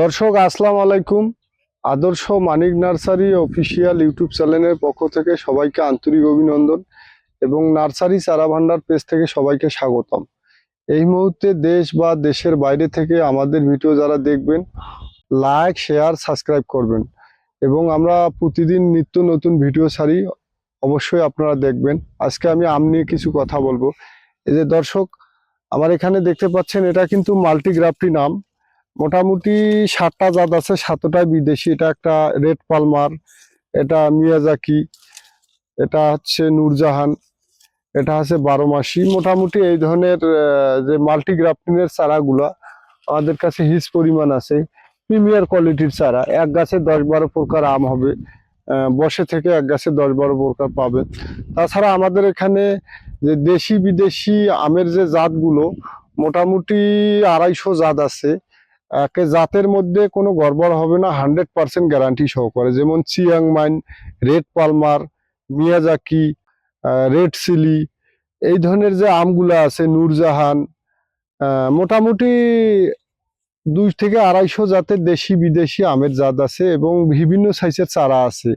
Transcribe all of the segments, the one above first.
দর্শক, আসসালামু আলাইকুম। আদর্শ মানিক নার্সারি অফিসিয়াল ইউটিউব চ্যানেলের পক্ষ থেকে সবাইকে আন্তরিক অভিনন্দন এবং নার্সারি চারা ভান্ডার পেজ থেকে সবাইকে স্বাগতম। এই মুহূর্তে দেশ বা দেশের বাইরে থেকে আমাদের ভিডিও যারা দেখবেন, লাইক, শেয়ার, সাবস্ক্রাইব করবেন এবং আমরা প্রতিদিন নিত্য নতুন ভিডিও ছাড়ি, অবশ্যই আপনারা দেখবেন। আজকে আমি আম নিয়ে কিছু কথা বলব। এই যে দর্শক, আমার এখানে দেখতে পাচ্ছেন, এটা কিন্তু মাল্টিগ্রাফটি নাম। মোটামুটি সাতটা জাত আছে সাতটাই বিদেশি। এটা একটা রেড পালমার, এটা মিয়াজাকি, এটা হচ্ছে নূরজাহান, এটা হচ্ছে বারো মাসি। মোটামুটি এই ধরনের যে মাল্টিগ্রাফটিনের চারাগুলা আমাদের কাছে হিস পরিমাণ আছে। প্রিমিয়ার কোয়ালিটির চারা। এক গাছে দশ বারো প্রকার আম হবে বসে থেকে এক গাছে দশ বারো প্রকার পাবে। তাছাড়া আমাদের এখানে যে দেশি বিদেশি আমের যে জাতগুলো, মোটামুটি আড়াইশো জাত আছে। একে জাতের মধ্যে কোনো গড়বড় হবে না হান্ড্রেড পার্সেন্ট গ্যারান্টি সহকারে। যেমন Chiang Mai, red Palmer, Miyazaki red Seely, এই ধরনের যে আমগুলো আছে, নূরজাহান মোটামুটি দুই থেকে আড়াইশো জাতের দেশি বিদেশি আমের জাত আছে এবং বিভিন্ন সাইজের চারা আছে।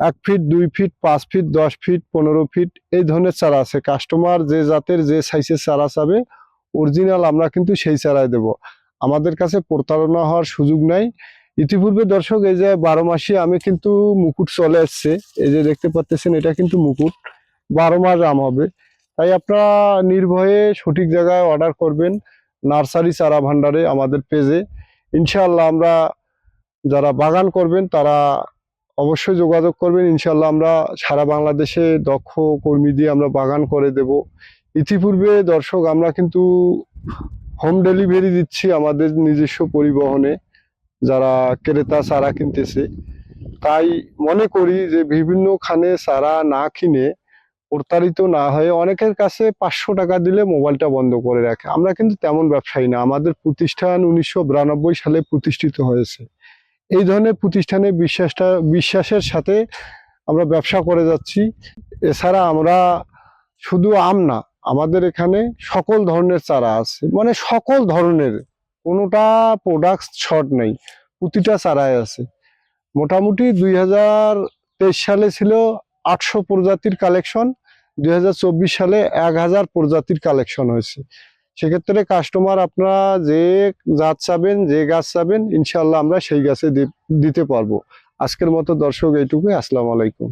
এক ফিট, দুই ফিট, পাঁচ ফিট, দশ ফিট, পনেরো ফিট, এই ধরনের চারা আছে। কাস্টমার যে জাতের যে সাইজের চারা চাবে, অরিজিনাল আমরা কিন্তু সেই চারাই দেব। আমাদের কাছে প্রতারণা হওয়ার সুযোগ নাই। ইতিপূর্বে দর্শক, এই যে বারো মাসে আমি কিন্তু মুকুট চলে এসছে। এই যে দেখতে পাচ্ছেন এটা কিন্তু মুকুট। বারো মাস আম হবে। তাই আপনারা নির্ভয়ে সঠিক জায়গায় অর্ডার করবেন নার্সারি চারা ভান্ডারে আমাদের পেজে ইনশাল্লাহ আমরা যারা বাগান করবেন, তারা অবশ্যই যোগাযোগ করবেন। ইনশাআল্লাহ আমরা সারা বাংলাদেশে দক্ষ কর্মী দিয়ে আমরা বাগান করে দেব। ইতিপূর্বে দর্শক, আমরা কিন্তু হোম ডেলিভারি দিচ্ছি আমাদের নিজস্ব পরিবহনে, যারা ক্রেতা চারা কিনতেছে। তাই মনে করি যে বিভিন্ন খানে চারা না কিনে প্রতারিত না হয়ে অনেকের কাছে পাঁচশো টাকা দিলে মোবাইলটা বন্ধ করে রাখে। আমরা কিন্তু তেমন ব্যবসায়ী না। আমাদের প্রতিষ্ঠান উনিশশো বিরানব্বই সালে প্রতিষ্ঠিত হয়েছে। এই ধরনের প্রতিষ্ঠানে বিশ্বাসটা, বিশ্বাসের সাথে আমরা ব্যবসা করে যাচ্ছি। এছাড়া আমরা শুধু আম না আমাদের এখানে সকল ধরনের চারা আছে। মানে সকল ধরনের, কোনোটা প্রোডাক্ট শর্ট নেই, প্রতিটা চারাই আছে। মোটামুটি দুই হাজার তেইশ সালে ছিল আটশো প্রজাতির কালেকশন দুই হাজার চব্বিশ সালে এক হাজার প্রজাতির কালেকশন হয়েছে। সেক্ষেত্রে কাস্টমার আপনারা যে জাত চাবেন, যে গাছ চাবেন ইনশাল্লাহ আমরা সেই গাছে দিতে পারব। আজকের মতো দর্শক এইটুকুই, আসসালামু আলাইকুম।